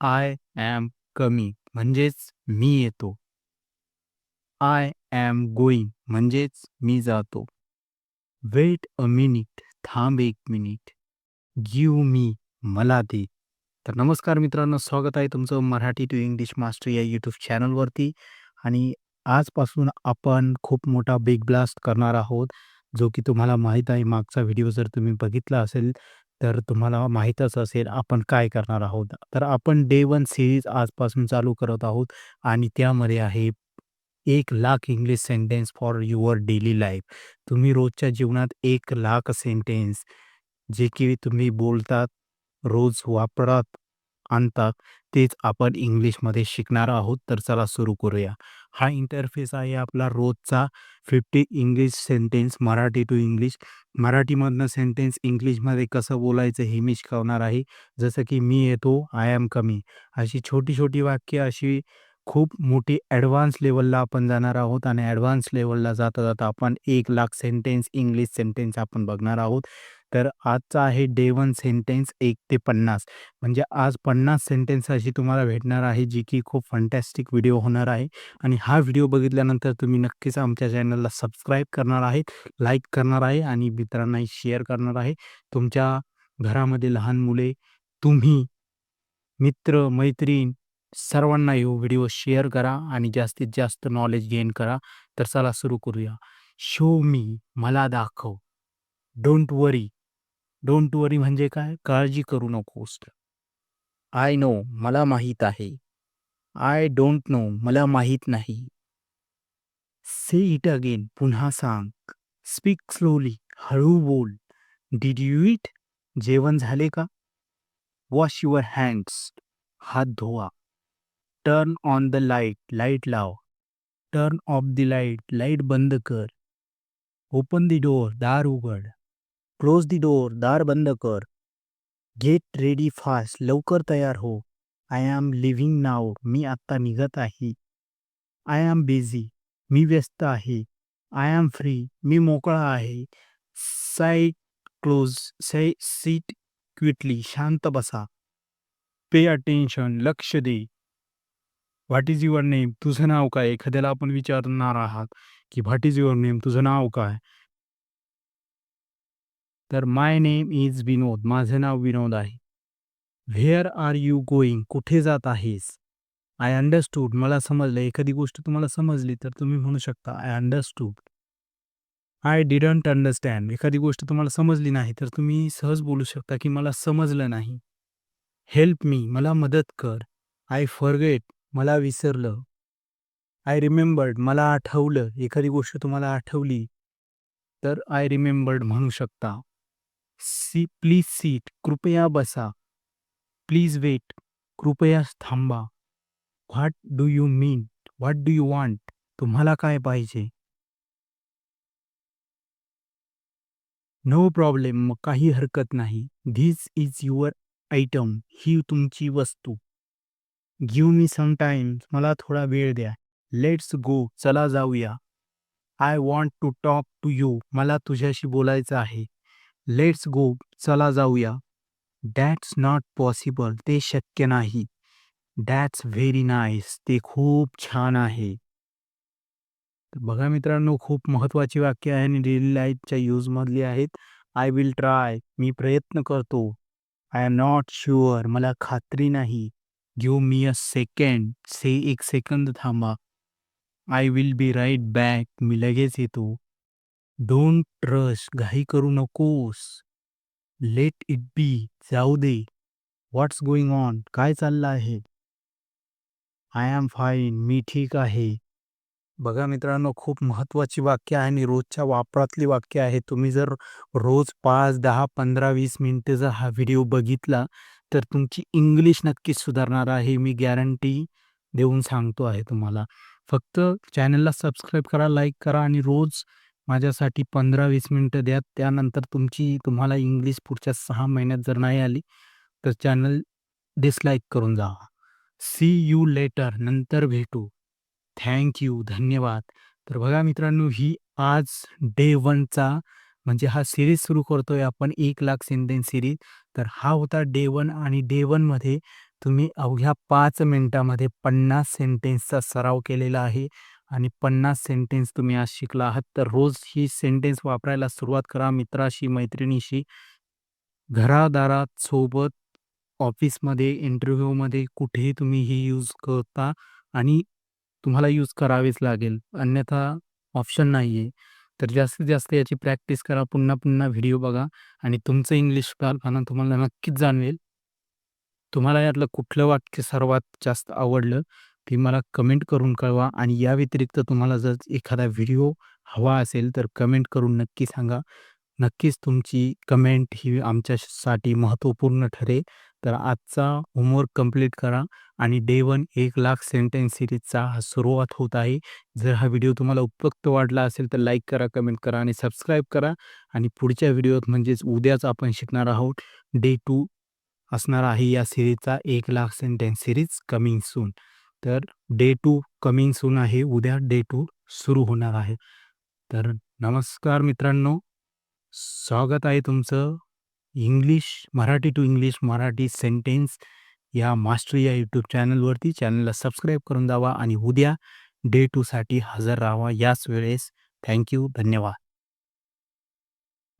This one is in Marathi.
आय ॲम कमी म्हणजेच मी येतो. आय ॲम गोईंग म्हणजेच मी जातो. वेट अ मिनिट थांब एक मिनिट. गिव मी मला दे. तर नमस्कार मित्रांनो, स्वागत आहे तुमचं मराठी टू इंग्लिश मास्टर या यूट्यूब चॅनलवरती आणि आजपासून आपण खूप मोठा बिग ब्लास्ट करणार आहोत, जो की तुम्हाला माहीत आहे. मागचा व्हिडिओ जर तुम्ही बघितला असेल, तर तुम्हाला माहीतच असेल आपण काय करणार आहोत. तर आपण डे वन सीरीज आजपासून चालू करत आहोत आणि त्यामध्ये आहे एक lakh English sentence for your daily life. तुम्ही रोजच्या जीवनात एक लाख सेंटेन्स जे की तुम्ही बोलतात, रोज वापरात आणतात, तेच आपण इंग्लिशमध्ये शिकणार आहोत. तर चला सुरू करूया. हा इंटरफेस आहे आपला रोजचा 50 English sentence Marathi to English. मराठीमधनं sentence इंग्लिशमध्ये कसं बोलायचं हे मी शिकवणार आहे. जसं की मी येतो, आय ॲम कमी. अशी छोटी-छोटी वाक्य अशी खूप मोठी ॲडव्हान्स लेवलला आपण जाणार आहोत आणि ॲडव्हान्स लेवलला जाता-जाता आपण एक लाख सेंटेन्स इंग्लिश सेंटेन्स आपण बघणार आहोत. तर आजचा आहे डे वन सेंटेन्स एक ते 50 म्हणजे आज 50 सेंटेन्स अशी तुम्हाला भेटणार आहे, जी की खूप फंटॅस्टिक व्हिडिओ होणार आहे आणि हा व्हिडिओ बघितल्यानंतर तुम्ही नक्कीच आमच्या चॅनलला सबस्क्राईब करणार आहे, लाईक करणार आहे आणि मित्रांनाही शेअर करणार आहे. तुमच्या घरामध्ये लहान मुले, तुम्ही, मित्र, मैत्रीण सर्वांना हा व्हिडिओ शेअर करा आणि जास्तीत जास्त नॉलेज गेन करा. तर चला सुरू करूया. शो मी मला दाखव. Don't worry. डोंट वरी म्हणजे काय? काळजी करू नकोस. आय नो मला माहीत आहे. आय डोंट नो मला माहीत नाही. से इट अगेन पुन्हा सांग. स्पीक स्लोली हळू बोल. डीड यू इट जेवण झाले का? वॉश युअर हँड्स हात धुवा. Turn on the light light लाव. Turn off the light light बंद कर. ओपन द डोअर दार उघड. क्लोज दी डोअर दार बंद कर. गेट रेडी फास्ट लवकर तयार हो. आय ॲम लिव्हिंग नाव मी आत्ता निघत आहे. आय ॲम बिझी मी व्यस्त आहे. आय ॲम फ्री मी मोकळा आहे. Sight close say sit quietly शांत बसा. पे अटेन्शन लक्ष दे. व्हॉट इज युअर नेम तुझं नाव काय? एखाद्याला आपण विचारणार आहात, की व्हॉट इज युअर नेम तुझं नाव काय? तर माय नेम इज विनोद माझं नाव विनोद आहे. व्हेअर आर यू गोइंग कुठे जात आहेस? आय अंडरस्टूड मला समजलं. एखादी गोष्ट तुम्हाला समजली तर तुम्ही म्हणू शकता I understood. I didn't understand एखादी गोष्ट तुम्हाला समजली नाही तर तुम्ही सहज बोलू शकता, की मला समजलं नाही. हेल्प मी मला मदत कर. आय फॉरगेट मला विसरलं. आय रिमेंबर्ड मला आठवलं. एखादी गोष्ट तुम्हाला आठवली तर आय रिमेंबर्ड म्हणू शकता. सी प्लीज सीट कृपया बसा. प्लीज वेट कृपया थांबा. What do you mean what do you want तुम्हाला काय पाहिजे? नो प्रॉब्लेम मग काही हरकत नाही. धिस इज युअर आयटम ही तुमची वस्तू. गिव्ह मी सम टाईम मला थोडा वेळ द्या. लेट्स गो चला जाऊया. I want to talk to you मला तुझ्याशी बोलायचं आहे. लेट्स गो चला जाऊया. डॅट्स नॉट पॉसिबल ते शक्य नाही. डॅट्स व्हेरी नाईस ते खूप छान आहे. बघा मित्रांनो खूप महत्त्वाची वाक्य आहे आणि डेली लाईफच्या यूजमधली आहेत. आय विल ट्राय मी प्रयत्न करतो. आय एम नॉट शुअर मला खात्री नाही. गिव मी अ सेकंड से एक सेकंद थांबा. I will be right back मी लगेच येतो. डोंट रश घाई करू नकोस. लेट इट बी जाऊ दे. व्हॉट्स गोइंग ऑन काय चाललं आहे? आय ॲम फाईन मी ठीक आहे. बघा मित्रांनो खूप महत्त्वाची वाक्य आहे आणि रोजच्या वापरातली वाक्य आहे. तुम्ही जर रोज 5, 10, 15, 20 मिनिटं जर हा व्हिडिओ बघितला तर तुमची इंग्लिश नक्कीच सुधारणार आहे. मी गॅरंटी देऊन सांगतो आहे तुम्हाला. फक्त चॅनलला सबस्क्राईब करा, लाईक करा आणि रोज माझ्यासाठी 15-20 मिनिटं द्या. त्यानंतर तुमची तुम्हाला इंग्लिश पुढच्या 6 महिन्यात जर नाही आली तर चॅनल डिसलाईक करून जा सी यू लेटर नंतर भेटू. थँक यू धन्यवाद. तर बघा मित्रांनो ही आज डे वनचा म्हणजे हा सीरीज सुरू करतोय आपण एक लाख सेंटेन्स सीरीज. तर हा होता डे 1 आणि डे वनमध्ये तुम्ही अवघ्या 5 मिनटामध्ये 50 सेंटेन्सचा सराव केलेला आहे आणि 50 सेंटेन्स तुम्ही आज शिकला आहात. तर रोज ही सेंटेन्स वापरायला सुरुवात करा मित्राशी, मैत्रिणीशी. घरादारात, सोबत, ऑफिसमध्ये, इंटरव्ह्यूमध्ये कुठेही तुम्ही ही यूज करता आणि तुम्हाला यूज करावेच लागेल. अन्यथा ऑप्शन नाही आहे. तर जास्तीत जास्त याची प्रॅक्टिस करा. पुन्हा पुन्हा व्हिडिओ बघा आणि तुमचं इंग्लिश सुधारताना तुम्हाला नक्कीच जाणवेल. तुम्हाला यातलं कुठलं वाक्य सर्वात जास्त आवडलं ती मला कमेंट करून कळवा आणि या व्यतिरिक्त तुम्हाला जर एखादा व्हिडिओ हवा असेल तर कमेंट करून नक्की सांगा. नक्कीच तुमची कमेंट ही आमच्यासाठी महत्त्वपूर्ण ठरेल. तर आजचा होमवर्क कंप्लीट करा आणि डे 1 1 लाख सेंटेन्स सिरीजचा हा सुरुवात होत आहे. जर हा व्हिडिओ तुम्हाला उपयुक्त वाटला असेल तर लाईक करा, कमेंट करा आणि सबस्क्राईब करा आणि पुढच्या व्हिडिओत म्हणजेच उद्याच आपण शिकणार आहोत. डे टू असणार आहे या सिरीजचा एक lakh sentence series coming soon. तर डे टू कमिंग सून आहे. उद्या डे टू सुरू होणार आहे. तर नमस्कार मित्रांनो. स्वागत आहे तुमचं English Marathi to English Marathi sentence या मास्टरी या यूट्यूब चॅनलवरती. चॅनलला सबस्क्राईब करून द्यावा आणि उद्या डे टूसाठी हजर राहावा याच वेळेस. थँक्यू धन्यवाद.